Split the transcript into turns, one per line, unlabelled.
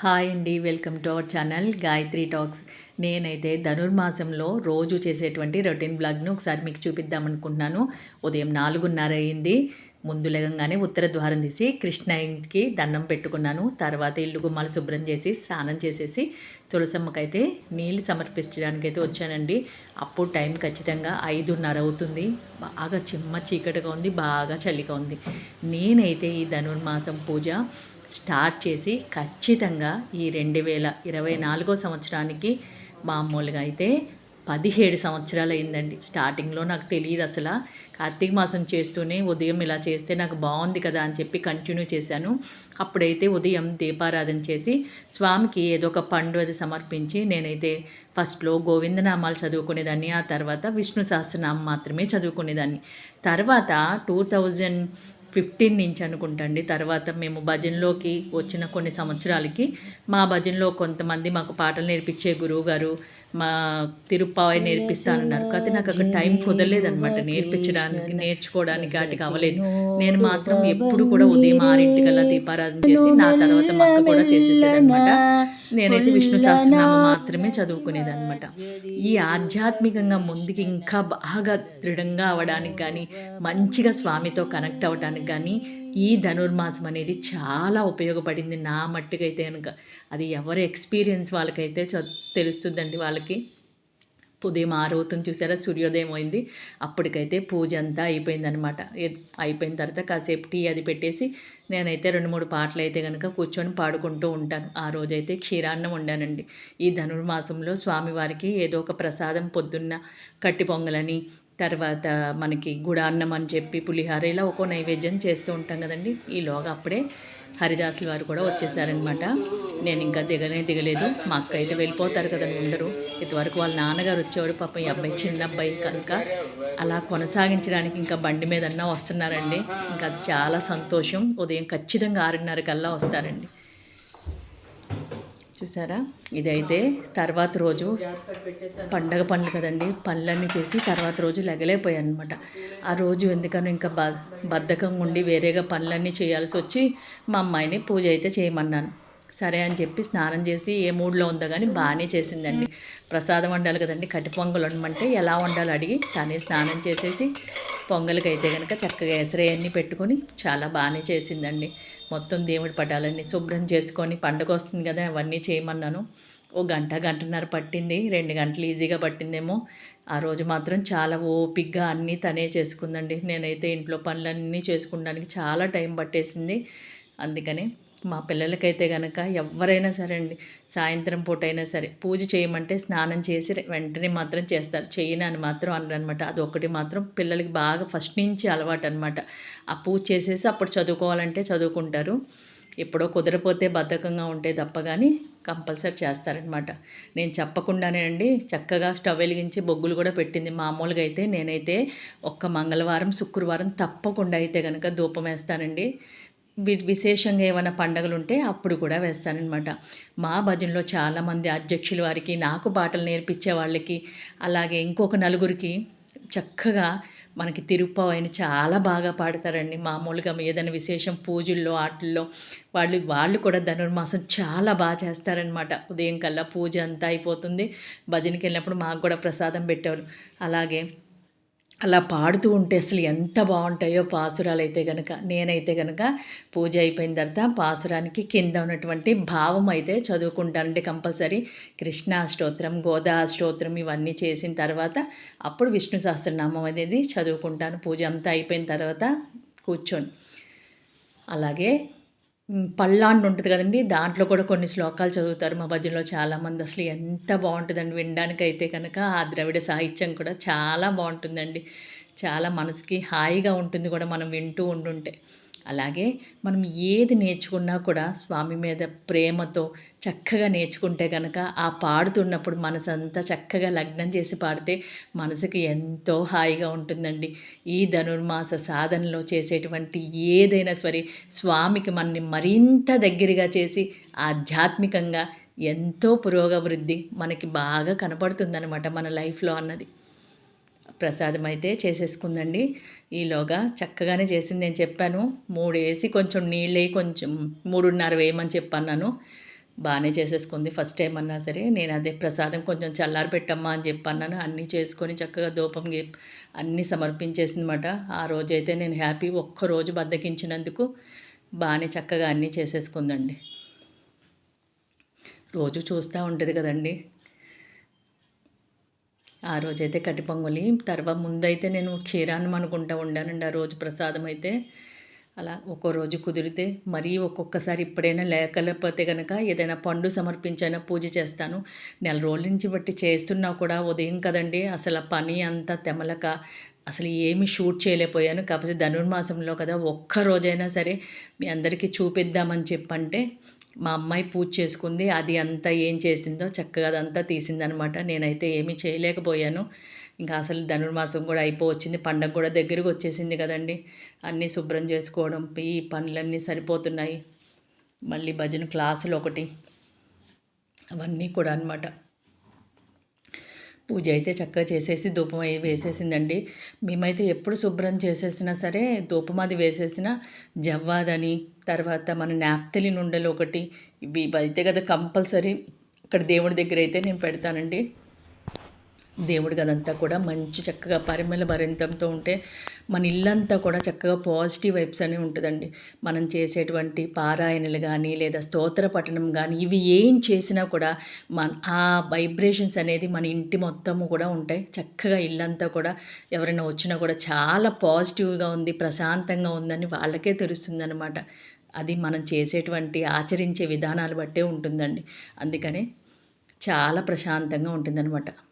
Hi అండి welcome to our channel Gayatri talks. నేనైతే ధనుర్మాసంలో రోజు చేసేటువంటి రొటీన్ బ్లాగ్ను ఒకసారి మీకు చూపిద్దాం అనుకుంటున్నాను. ఉదయం నాలుగున్నర అయింది. ముందు లేగంగానే ఉత్తర ద్వారం తీసి కృష్ణయ్యకి దండం పెట్టుకున్నాను. తర్వాత ఇల్లు గుమ్మాలు శుభ్రం చేసి స్నానం చేసేసి తులసమ్మకైతే నీళ్ళు సమర్పించడానికి అయితే వచ్చానండి. అప్పుడు టైం ఖచ్చితంగా ఐదున్నర అవుతుంది. బాగా చిమ్మ చీకటిగా ఉంది బాగా చలిగా ఉంది. నేనైతే ఈ ధనుర్మాసం పూజ స్టార్ట్ చేసి ఖచ్చితంగా ఈ రెండు వేల ఇరవై నాలుగో సంవత్సరానికి మామూలుగా అయితే పదిహేడు సంవత్సరాలు అయిందండి. స్టార్టింగ్లో నాకు తెలియదు అసలు. కార్తీక మాసం చేస్తూనే ఉదయం ఇలా చేస్తే నాకు బాగుంది కదా అని చెప్పి కంటిన్యూ చేశాను. అప్పుడైతే ఉదయం దీపారాధన చేసి స్వామికి ఏదో ఒక పండు అది సమర్పించి నేనైతే ఫస్ట్లో గోవిందనామాలు చదువుకునేదాన్ని ఆ తర్వాత విష్ణు సహస్రనామం మాత్రమే చదువుకునేదాన్ని. తర్వాత టూ థౌజండ్ ఫిఫ్టీన్ నుంచి అనుకుంటండి. తర్వాత మేము భజనలోకి వచ్చిన కొన్ని సంవత్సరాలకి మా భజనలో కొంతమంది మాకు పాటలు నేర్పించే గురువు గారు మా తిరుప్పావై నేర్పిస్తానన్నారు. కాకపోతే నాకు అక్కడ టైం కుదరలేదనమాట నేర్పించడానికి నేర్చుకోవడానికి వాటికి అవ్వలేదు నేను మాత్రం ఎప్పుడు కూడా ఉదయం ఆరింటికల్లా దీపారాధన చేసి నా తర్వాత మా అక్క కూడా చేసేసేదనమాట నేనైతే విష్ణు సహస్రనామం మాత్రమే చదువుకునేదనమాట ఈ ఆధ్యాత్మికంగా ముందుకి ఇంకా బాగా దృఢంగా అవ్వడానికి కానీ మంచిగా స్వామితో కనెక్ట్ అవ్వడానికి కానీ ఈ ధనుర్మాసం అనేది చాలా ఉపయోగపడింది నా మట్టుకైతే కనుక అది ఎవరి ఎక్స్పీరియన్స్ వాళ్ళకైతే చ తెలుస్తుందండి వాళ్ళకి. ఉదయం ఆరవుతుంది చూసారా? సూర్యోదయం అయింది. అప్పటికైతే పూజ అంతా అయిపోయిందనమాట అయిపోయిన తర్వాత కాసేపు టీ అది పెట్టేసి నేనైతే రెండు మూడు పాటలు అయితే కనుక కూర్చొని పాడుకుంటూ ఉంటాను. ఆ రోజైతే క్షీరాన్నం వండానండి. ఈ ధనుర్మాసంలో స్వామివారికి ఏదో ఒక ప్రసాదం పొద్దున్న కట్టి పొంగలని తర్వాత మనకి గుడాన్నం అని చెప్పి పులిహార ఇలా ఒక్కో నైవేద్యం చేస్తూ ఉంటాం కదండి. ఈలోగా అప్పుడే హరిదాసులు వారు కూడా వచ్చేసారనమాట. నేను ఇంకా దిగనే దిగలేదు. మా అక్క అయితే వెళ్ళిపోతారు కదండి ఉండరు ఇంతవరకు వాళ్ళ నాన్నగారు వచ్చేవాడు పాపం ఈ అబ్బాయి చిన్న అబ్బాయి కనుక అలా కొనసాగించడానికి ఇంకా బండి మీద అన్నా వస్తున్నారండి. ఇంకా చాలా సంతోషం. ఉదయం ఖచ్చితంగా ఆరున్నర కల్లా వస్తారండి. చూసారా? ఇదైతే తర్వాత రోజు పండగ పనులు కదండి. పనులన్నీ చేసి తర్వాత రోజు లెగలేపోయాను అనమాట ఆ రోజు ఎందుకనో ఇంకా బ బద్ధకంగా ఉండి వేరేగా పనులన్నీ చేయాల్సి వచ్చి మా అమ్మాయిని పూజ అయితే చేయమన్నాను. సరే అని చెప్పి స్నానం చేసి ఏ మూడ్లో ఉందో కానీ బాగానే చేసిందండి. ప్రసాదం వండాలి కదండి. కట్టి పొంగలు వండమంటే ఎలా వండాలో అడిగి తనే స్నానం చేసేసి పొంగల్కి అయితే కనుక చక్కగా ఎసరయన్నీ పెట్టుకొని చాలా బాగానే చేసిందండి. మొత్తం దేవుడి పటాలన్నీ శుభ్రం చేసుకొని పండుగ వస్తుంది కదా అవన్నీ చేయమన్నాను. ఓ గంట గంటన్నర పట్టింది. రెండు గంటలు ఈజీగా పట్టిందేమో. ఆ రోజు మాత్రం చాలా ఓపిగ్గా అన్నీ తనే చేసుకుందండి. నేనైతే ఇంట్లో పనులన్నీ చేసుకోవడానికి చాలా టైం పట్టేసింది. అందుకని మా పిల్లలకైతే కనుక ఎవరైనా సరే అండి సాయంత్రం పూట అయినా సరే పూజ చేయమంటే స్నానం చేసి వెంటనే మాత్రం చేస్తారు. చేయను అని మాత్రం అనమాట అది ఒకటి మాత్రం పిల్లలకి బాగా ఫస్ట్ నుంచి అలవాటు అనమాట ఆ పూజ చేసేసి అప్పుడు చదువుకోవాలంటే చదువుకుంటారు. ఎప్పుడో కుదరపోతే బద్ధకంగా ఉంటే తప్ప కానీ కంపల్సరీ చేస్తారనమాట. నేను చెప్పకుండానే అండి చక్కగా స్టవ్ వెలిగించి బొగ్గులు కూడా పెట్టింది. మామూలుగా అయితే నేనైతే ఒక్క మంగళవారం శుక్రవారం తప్పకుండా అయితే కనుక ధూపం వేస్తానండి. విశేషంగా ఏమైనా పండగలు ఉంటే అప్పుడు కూడా వేస్తానన్నమాట. మా భజనలో చాలామంది అధ్యక్షుల వారికి నాకు పాటలు నేర్పించే వాళ్ళకి అలాగే ఇంకొక నలుగురికి చక్కగా మనకి తిరుపవైన చాలా బాగా పాడతారండి. మామూలుగా ఏదైనా విశేషం పూజల్లో ఆటల్లో వాళ్ళు వాళ్ళు కూడా ధనుర్మాసం చాలా బాగా చేస్తారనమాట ఉదయం కల్లా పూజ అంతా అయిపోతుంది. భజనకి వెళ్ళినప్పుడు మాకు కూడా ప్రసాదం పెట్టేవారు అలాగే అలా పాడుతూ ఉంటే అసలు ఎంత బాగుంటాయో పాసురాలు అయితే కనుక నేనైతే కనుక పూజ అయిపోయిన తర్వాత పాసురానికి కింద ఉన్నటువంటి భావం అయితే చదువుకుంటానండి కంపల్సరీ. కృష్ణాష్టోత్రం స్తోత్రం గోదా స్తోత్రం ఇవన్నీ చేసిన తర్వాత అప్పుడు విష్ణు సహస్రనామం అనేది చదువుకుంటాను. పూజ అంతా అయిపోయిన తర్వాత కూర్చొని. అలాగే పల్లాండ్ ఉంటుంది కదండి. దాంట్లో కూడా కొన్ని శ్లోకాలు చదువుతారు మా భజనలో చాలామంది. అసలు ఎంత బాగుంటుందండి వినడానికి అయితే కనుక. ఆ ద్రవిడ సాహిత్యం కూడా చాలా బాగుంటుందండి. చాలా మనసుకి హాయిగా ఉంటుంది కూడా మనం వింటూ ఉంటుంటే అలాగే మనం ఏది నేర్చుకున్నా కూడా స్వామి మీద ప్రేమతో చక్కగా నేర్చుకుంటే కనుక ఆ పాడుతున్నప్పుడు మనసంతా చక్కగా లగ్నం చేసి పాడితే మనసుకి ఎంతో హాయిగా ఉంటుందండి. ఈ ధనుర్మాస సాధనలో చేసేటువంటి ఏదైనా సరే స్వామికి మనని మరింత దగ్గరగా చేసి ఆధ్యాత్మికంగా ఎంతో పురోగవృద్ధి మనకి బాగా కనపడుతుందన్నమాట మన లైఫ్లో అన్నది. ప్రసాదం అయితే చేసేసుకుందండి. ఈలోగా చక్కగానే చేసింది నేను చెప్పాను. మూడు వేసి కొంచెం నీళ్ళు వేయి కొంచెం మూడున్నర వేయమని చెప్పన్నాను. బాగానే చేసేసుకుంది. ఫస్ట్ టైం అన్నా సరే నేను అదే ప్రసాదం కొంచెం చల్లారి పెట్టమ్మా అని చెప్పి అన్నాను అన్నీ చేసుకొని చక్కగా దూపం అన్నీ సమర్పించేసిందన్నమాట. ఆ రోజైతే నేను హ్యాపీ ఒక్కరోజు బద్దకించినందుకు బాగానే చక్కగా అన్నీ చేసేసుకుందండి. రోజు చూస్తూ ఉంటుంది కదండి. ఆ రోజైతే కట్టి పొంగలి. తర్వాత ముందైతే నేను క్షీరాన్నం అనుకుంటా ఉండానండి ఆ రోజు ప్రసాదం అయితే అలా ఒక్కో రోజు కుదిరితే మరీ ఒక్కొక్కసారి ఇప్పుడైనా లేకపోతే కనుక ఏదైనా పండు సమర్పించైనా పూజ చేస్తాను. నెల రోజుల నుంచి బట్టి చేస్తున్నా కూడా ఉదయం కదండి. అసలు పని అంతా తెమలక అసలు ఏమి షూట్ చేయలేకపోయాను. కాకపోతే ధనుర్మాసంలో కదా ఒక్క రోజైనా సరే మీ అందరికీ చూపిద్దామని చెప్పంటే మా అమ్మాయి పూజ చేసుకుంది. అది అంతా ఏం చేసిందో చక్కగా అదంతా తీసిందనమాట. నేనైతే ఏమీ చేయలేకపోయాను. ఇంకా అసలు ధనుర్మాసం కూడా అయిపోవచ్చింది. పండగ కూడా దగ్గరకు వచ్చేసింది కదండి. అన్నీ శుభ్రం చేసుకోవడం ఈ పనులన్నీ సరిపోతున్నాయి. మళ్ళీ భజన క్లాసులు ఒకటి. అవన్నీ కూడా అనమాట పూజ అయితే చక్కగా చేసేసి ధూపం అయి వేసేసిందండి. మేమైతే ఎప్పుడు శుభ్రం చేసేసినా సరే ధూపం అది వేసేసిన జవ్వాదని తర్వాత మన నాప్తలి నుండలు ఒకటి ఇవి అయితే కదా కంపల్సరీ ఇక్కడ దేవుడి దగ్గర అయితే నేను పెడతానండి. దేవుడు గదంతా కూడా మంచి చక్కగా పరిమళ భరింతంతో ఉంటే మన ఇల్లంతా కూడా చక్కగా పాజిటివ్ వైబ్స్ అని ఉంటుందండి. మనం చేసేటువంటి పారాయణలు కానీ లేదా స్తోత్ర పఠనం కానీ ఇవి ఏం చేసినా కూడా మన ఆ వైబ్రేషన్స్ అనేది మన ఇంటి మొత్తము కూడా ఉంటాయి. చక్కగా ఇల్లంతా కూడా ఎవరైనా వచ్చినా కూడా చాలా పాజిటివ్గా ఉంది ప్రశాంతంగా ఉందని వాళ్ళకే తెలుస్తుందన్నమాట. అది మనం చేసేటువంటి ఆచరించే విధానాలు బట్టే ఉంటుందండి. అందుకనే చాలా ప్రశాంతంగా ఉంటుందన్నమాట.